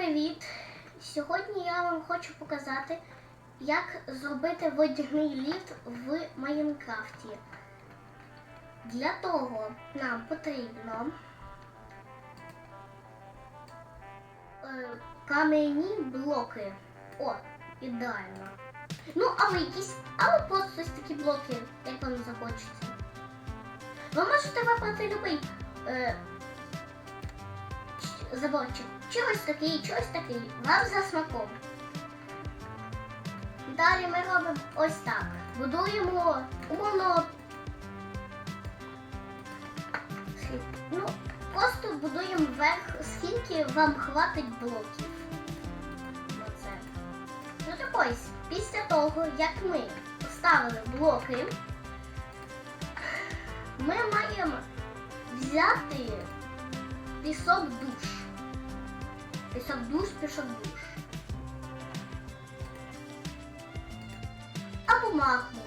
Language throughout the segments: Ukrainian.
привіт! Сьогодні я вам хочу показати, як зробити водяний ліфт в Майнкрафті. Для того нам потрібно е, кам'яні блоки. О, ідеально. Ну, або якісь, або просто ось такі блоки, як вам захочеться. Ви можете вибрати любий е, заборчик. Чогось такий, чогось такий. Вам за смаком. Далі ми робимо ось так. Будуємо умовно. Ну, просто будуємо вверх, скільки вам хватить блоків. Оце. Ну так ось, після того, як ми поставили блоки, ми маємо взяти пісок душ. Пісок душ, пісок душ. Або магму.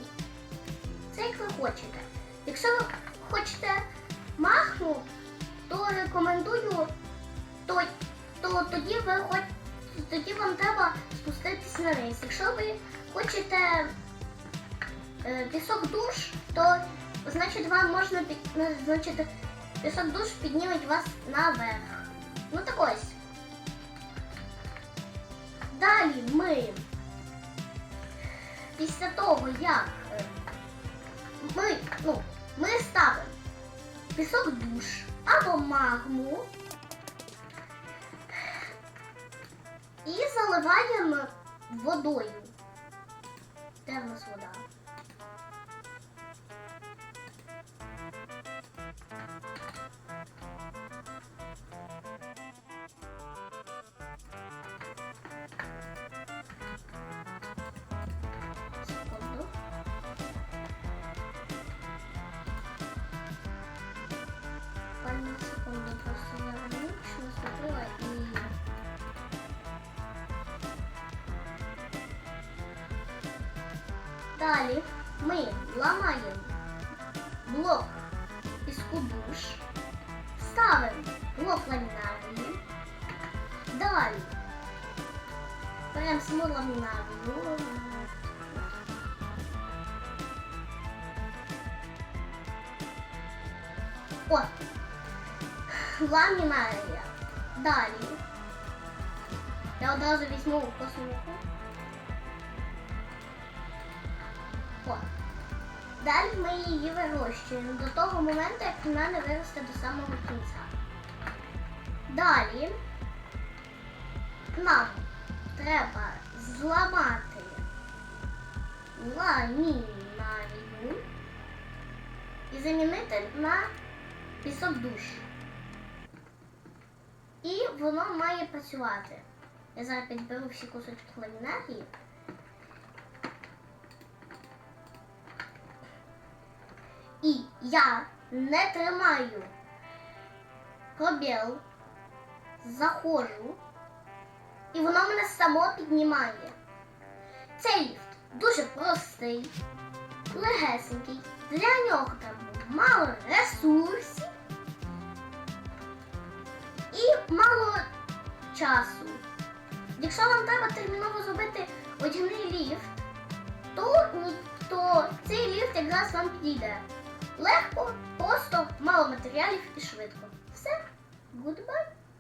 Це як ви хочете. Якщо ви хочете магму, то рекомендую, то, то тоді ви хоч, тоді вам треба спуститись на низ. Якщо ви хочете е, пісок душ, то значить вам можна під, значить, пісок душ підніметь вас наверх. Ну так ось. Далі ми після того, як е, ми, ну, ми ставимо пісок душ або магму і заливаємо водою. Де в нас вода? Далі ми ламаємо блок піску душ, ставимо блок ламінарії. Далі беремо саму ламінарію. О! Ламінарія. Далі. Я одразу візьму косміку. О. Далі ми її вирощуємо до того моменту, як вона не виросте до самого кінця. Далі нам треба зламати ламінарію і замінити на пісок душ. І воно має працювати. Я зараз підберу всі кусочки ламінарії. І я не тримаю пробіл, заходжу, і воно мене само піднімає. Цей ліфт дуже простий, легесенький. Для нього треба мало ресурсів і мало часу. Якщо вам треба терміново зробити водяний ліфт, то, то цей ліфт якраз вам підійде. Легко, просто, мало матеріалів і швидко. Все, goodbye.